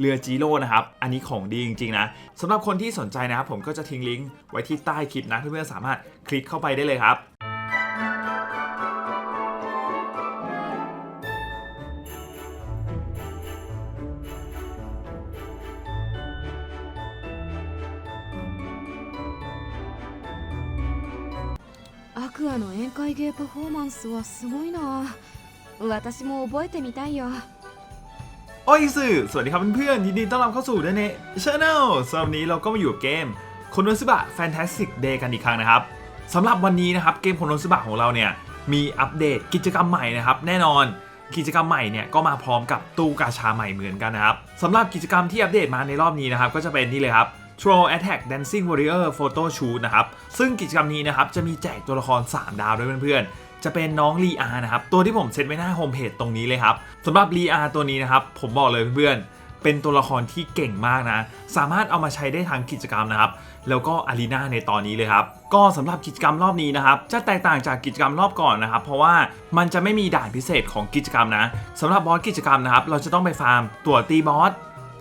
เรือจีโร่นะครับ อันนี้ของดีจริงๆนะสำหรับคนที่สนใจนะครับผมก็จะทิ้งลิงก์ไว้ที่ใต้คลิปนะเพื่อนๆสามารถคลิกเข้าไปได้เลยครับ アクアの宴会芸パフォーマンスはすごいな私も覚えてみたいよ โอ้ยสื่อสวัสดีครับเพื่อนๆยินดีต้อนรับเข้าสู่เดเนชาแนลสำหรับวันนี้เราก็มาอยู่กับเกมคนโนซึบะแฟนตาสติกเดย์กันอีกครั้งนะครับสำหรับวันนี้นะครับเกมคนโนซึบะของเราเนี่ยมีอัปเดตกิจกรรมใหม่นะครับแน่นอนกิจกรรมใหม่เนี่ยก็มาพร้อมกับตู้กาชาใหม่เหมือนกันนะครับสำหรับกิจกรรมที่อัปเดตมาในรอบนี้นะครับก็จะเป็นนี่เลยครับ Troll Attack Dancing Warrior Photo Shoot นะครับซึ่งกิจกรรมนี้นะครับจะมีแจกตัวละคร 3 ดาวด้วยเพื่อนๆ จะเป็นน้องลีอานะครับ ตัวที่ผมเซตไว้หน้าโฮมเพจตรงนี้เลยครับสำหรับลีอาตัวนี้นะครับ ผมบอกเลยเพื่อนๆเป็นตัวละครที่เก่งมากนะ สามารถเอามาใช้ได้ทั้งกิจกรรมนะครับ แล้วก็อารีนาในตอนนี้เลยครับ ก็สำหรับกิจกรรมรอบนี้นะครับ จะแตกต่างจากกิจกรรมรอบก่อนนะครับ เพราะว่ามันจะไม่มีด่านพิเศษของกิจกรรมนะสำหรับบอสกิจกรรมนะครับ เราจะต้องไปฟาร์มตัวตีบอส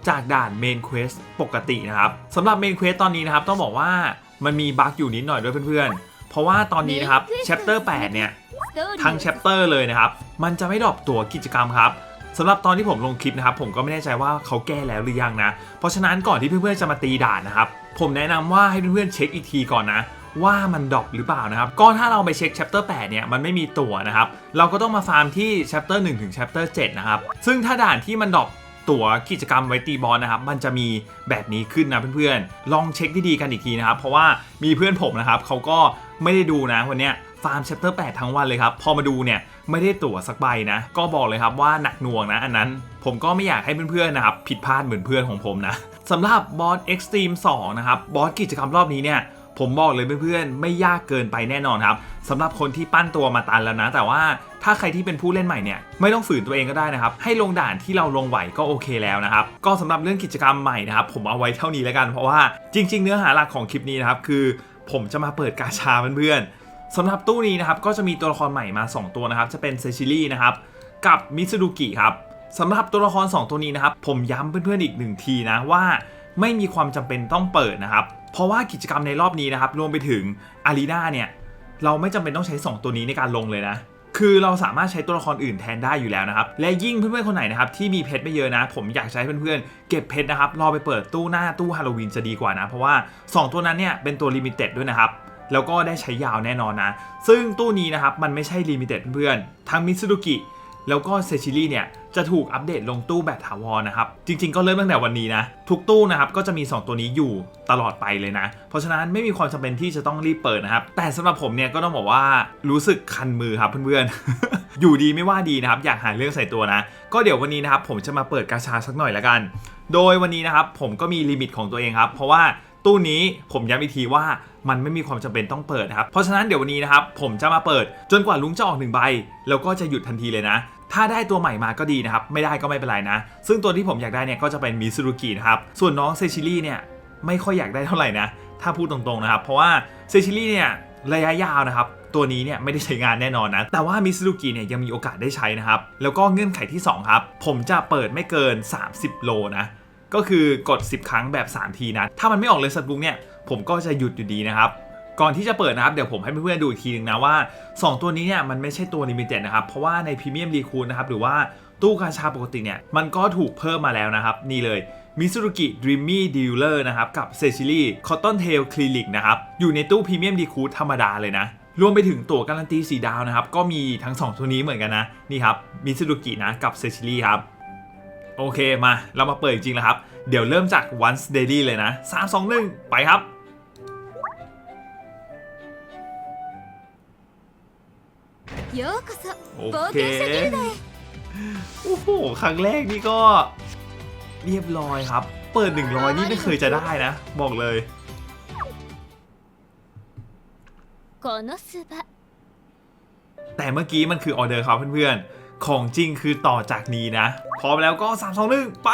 จากด่านเมนเควสปกตินะครับสำหรับเมนเควสตอนนี้นะครับ ต้องบอกว่ามันมีบั๊กอยู่นิดหน่อยด้วยเพื่อนๆ เพราะว่าตอนนี้นะครับแชปเตอร์8เนี่ย ทั้งแชปเตอร์เลยนะครับ มันจะไม่ดรอปตัวกิจกรรมครับสำหรับตอนที่ผมลงคลิปนะครับ ผมก็ไม่แน่ใจว่าเขาแก้แล้วหรือยังนะ เพราะฉะนั้นก่อนที่เพื่อนๆจะมาตีด่านนะครับ ผมแนะนำว่าให้เพื่อนๆเช็คอีกทีก่อนนะ ว่ามันดรอปหรือเปล่านะครับ ก็ถ้าเราไปเช็คแชปเตอร์8เนี่ยมันไม่มีตัวนะครับ เราก็ต้องมาฟาร์มที่แชปเตอร์1ถึงแชปเตอร์7นะครับ ซึ่งถ้าด่านที่มันดรอปตั๋วกิจกรรมไว้ตีบอลนะครับ มันจะมีแบบนี้ขึ้นนะเพื่อนๆ ลองเช็คดีๆกันอีกทีนะครับ เพราะว่ามีเพื่อนผมนะครับเขาก็ไม่ได้ดูนะวันเนี้ย ฟาร์ม chapter 8ทั้งวันเลยครับ พอมาดูเนี่ยไม่ได้ตั๋วสักใบนะ ก็บอกเลยครับว่าหนักหน่วงนะอันนั้น ผมก็ไม่อยากให้เพื่อนๆนะครับผิดพลาดเหมือนเพื่อนของผมนะสำหรับบอส Extreme 2นะครับบอสกิจกรรมรอบนี้เนี่ยผมบอกเลยเพื่อนๆไม่ยากเกินไปแน่นอนครับสำหรับคนที่ปั้นตัวมาตันแล้วนะ แต่ว่าถ้าใครที่เป็นผู้เล่นใหม่เนี่ยไม่ต้องฝืนตัวเองก็ได้นะครับ ให้ลงด่านที่เราลงไหวก็โอเคแล้วนะครับ ก็สำหรับเรื่องกิจกรรมใหม่นะครับ ผมเอาไว้เท่านี้แล้วกันเพราะว่าจริง ๆ เนื้อหาหลักของคลิปนี้นะครับคือ ผมจะมาเปิดกาชาเพื่อนๆ สำหรับตู้นี้นะครับก็จะมีตัวละครใหม่มา 2 ตัวนะครับ จะเป็นเซชิลี่นะครับกับมิซูดุกิครับสำหรับตัวละคร 2 ตัวนี้นะครับ ผมย้ำเพื่อนๆอีกหนึ่งทีนะว่าไม่มีความจำเป็นต้องเปิดนะครับ เพราะว่ากิจกรรมในรอบนี้นะครับ รวมไปถึงอารีนาเนี่ย เราไม่จำเป็นต้องใช้ 2 ตัวนี้ในการลงเลยนะ คือเราสามารถใช้ตัวละครอื่นแทนได้อยู่แล้วนะครับ และยิ่งเพื่อนๆคนไหนนะครับที่มีเพชรไม่เยอะนะ ผมอยากให้เพื่อนๆเก็บเพชรนะครับรอไปเปิดตู้หน้าตู้ฮาโลวีนจะดีกว่านะ เพราะว่า 2 ตัวนั้นเนี่ยเป็นตัวลิมิเต็ดด้วยนะครับ แล้วก็ได้ใช้ยาวแน่นอนนะ ซึ่งตู้นี้นะครับ มันไม่ใช่ลิมิเต็ดเพื่อนๆทั้งมิซูรุกิแล้วก็เซชิลี่เนี่ยจะถูกอัปเดตลงตู้แบบถาวรนะครับ จริงๆ ก็เริ่มตั้งแต่วันนี้นะ ทุกตู้นะครับก็จะมี 2 ตัวนี้อยู่ตลอดไปเลยนะ เพราะฉะนั้นไม่มีความจำเป็นที่จะต้องรีบเปิดนะครับ แต่สำหรับผมเนี่ยก็ต้องบอกว่ารู้สึกคันมือครับเพื่อนๆ อยู่ดีไม่ว่าดีนะครับ อยากหาเรื่องใส่ตัวนะ ก็เดี๋ยววันนี้นะครับผมจะมาเปิดกาชาสักหน่อยละกัน โดยวันนี้นะครับผมก็มีลิมิตของตัวเองครับ เพราะว่า ตู้นี้ผมย้ำอีกทีว่ามันไม่มีความจำเป็นต้องเปิดนะครับ เพราะฉะนั้นเดี๋ยววันนี้นะครับผมจะมาเปิดจนกว่าลุงจะออกหนึ่งใบ แล้วก็จะหยุดทันทีเลยนะ ถ้าได้ตัวใหม่มาก็ดีนะครับ ไม่ได้ก็ไม่เป็นไรนะ ซึ่งตัวที่ผมอยากได้เนี่ยก็จะเป็นมิซูรุกินะครับ ส่วนน้องเซชิลี่เนี่ยไม่ค่อยอยากได้เท่าไหร่นะ ถ้าพูดตรงๆนะครับ เพราะว่าเซชิลี่เนี่ยระยะยาวนะครับตัวนี้เนี่ยไม่ได้ใช้งานแน่นอนนะ แต่ว่ามิซูรุกิเนี่ยยังมีโอกาสได้ใช้นะครับ แล้วก็เงื่อนไขที่ 2 ครับ ผมจะเปิดไม่เกิน 30 โลนะ ก็คือกด 10 ครั้งแบบ 3 ทีนะ ถ้ามันไม่ออกเลยสัตบุ๊กเนี่ย ผมก็จะหยุดอยู่ดีนะครับ ก่อนที่จะเปิดนะครับ เดี๋ยวผมให้เพื่อนๆดูอีกทีนึงนะว่า 2 ตัวนี้เนี่ยมันไม่ใช่ตัวลิมิเต็ดนะครับ เพราะว่าในพรีเมียมรีคูนนะครับหรือว่าตู้กาชาปกติเนี่ยมันก็ถูกเพิ่มมาแล้วนะครับนี่เลยมิซูรุกิดรีมมี่ดีลเลอร์นะครับกับเซชิลี่คอตตอนเทลคลินิกนะครับอยู่ในตู้พรีเมียมรีคูดธรรมดาเลยนะ รวมไปถึงตั๋วการันตีสีดาวนะครับ ก็มีทั้ง 2 ตัวนี้เหมือนกันนะ นี่ครับมิซูรุกินะกับเซชิลี่ครับ โอเคมาเรามาเปิดจริงๆแล้วครับ เดี๋ยวเริ่มจาก once daily เลยนะ 3 2 1 ไปครับ โอเคโอ้โหครั้งแรกนี่ก็เรียบร้อยครับ เปิด 100 นี่ไม่เคยจะได้นะ บอกเลยแต่เมื่อกี้มันคือออเดอร์ครับเพื่อนๆ ของจริงคือต่อจากนี้นะ พร้อมแล้วก็3 2 1ไป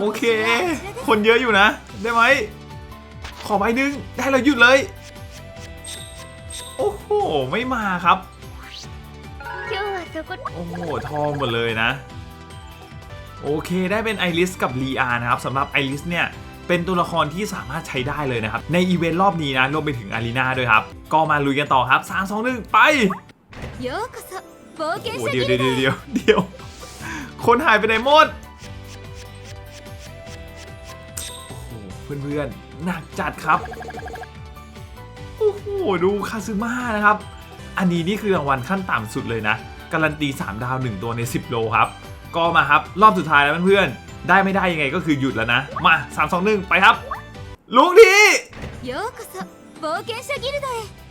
โอเค คนเยอะอยู่นะ ได้ไหม ขอใบหนึ่งได้เราหยุดเลย โอ้โห ไม่มาครับ โอ้โห ทองหมดเลยนะ โอเค ได้เป็นไอริสกับลีอานะครับสำหรับไอริสเนี่ยเป็นตัวละครที่สามารถใช้ได้เลยนะครับ ในอีเวนต์รอบนี้นะรวมไปถึงอารีนาด้วยครับ ก็มาลุยกันต่อครับ 3 2 1 ไป โยกโบโอ้เดียวเดียวเดียวเดียวเดียว คนหายไปไหนหมดโอ้เพื่อนๆหนักจัดครับ โอ้โห ดูคาซึมะนะครับ อันนี้นี่คือรางวัลขั้นต่ำสุดเลยนะ การันตี 3 ดาว 1 ตัวใน 10 โลครับ ก็มาครับ รอบสุดท้ายแล้วเพื่อนได้ไม่ได้ยังไงก็คือหยุดแล้วนะ มา 3 2 1 ไปครับ ลุงทีโยโกโซโบเกชกิลดะ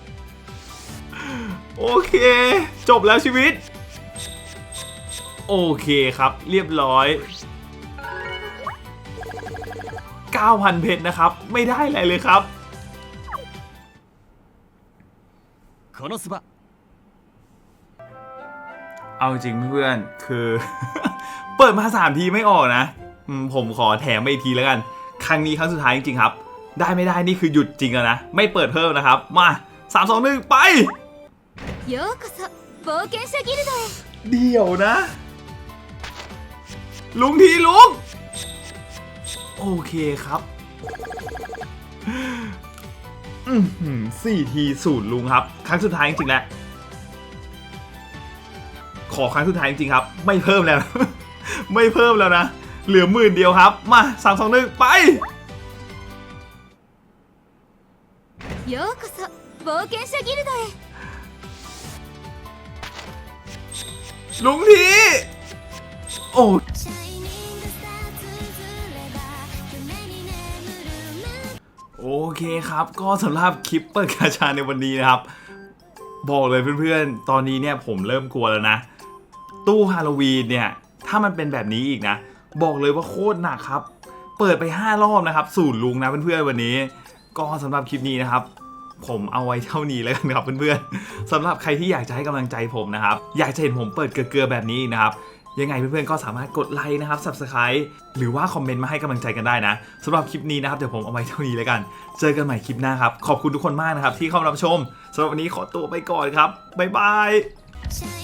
โอเค จบแล้วชีวิต โอเคครับเรียบร้อย 9,000 เพชรนะครับ ไม่ได้อะไรเลยครับเอาจริงเพื่อนคือ เปิดมา 3 ทีไม่ออกนะผมขอแถมไปอีกทีแล้วกัน ครั้งนี้ครั้งสุดท้ายจริงๆครับ ได้ไม่ได้นี่คือหยุดจริงแล้วนะ ไม่เปิดเพิ่มนะครับ มา 3 2 1 ไป ようこそ冒険者ギルドへ เดี๋ยวนะ ลุงทีลุง โอเคครับ อือหือสี่ทีศูนย์ลุงครับ ครั้งสุดท้ายจริงๆแหละขอครั้งสุดท้ายจริงๆครับ ไม่เพิ่มแล้ว ไม่เพิ่มแล้วนะ เหลือหมื่นเดียวครับ มาสามสองหนึ่งไป ようこそ冒険者ギルドへ ลุงทีโอ้โอเคครับ ก็สำหรับคลิปเปิดกาชาในวันนี้นะครับ บอกเลยเพื่อนๆ ตอนนี้เนี่ยผมเริ่มกลัวแล้วนะ ตู้ฮาโลวีนเนี่ย ถ้ามันเป็นแบบนี้อีกนะ บอกเลยว่าโคตรหนักครับ เปิดไป 5 รอบนะครับ สูตรลุงนะเพื่อนๆวันนี้ ก็สำหรับคลิปนี้นะครับ ผมเอาไว้เท่านี้แล้วกันครับเพื่อนๆสำหรับใครที่อยากจะให้กำลังใจผมนะครับ อยากจะเห็นผมเปิดเกลือแบบนี้นะครับยังไงเพื่อนๆก็สามารถกดไลค์นะครับ subscribe หรือว่าคอมเมนต์มาให้กำลังใจกันได้นะสำหรับคลิปนี้นะครับเดี๋ยวผมเอาไว้เท่านี้แล้วกัน เจอกันใหม่คลิปหน้าครับ ขอบคุณทุกคนมากนะครับที่เข้ารับชมสำหรับวันนี้ขอตัวไปก่อนครับบ๊ายบาย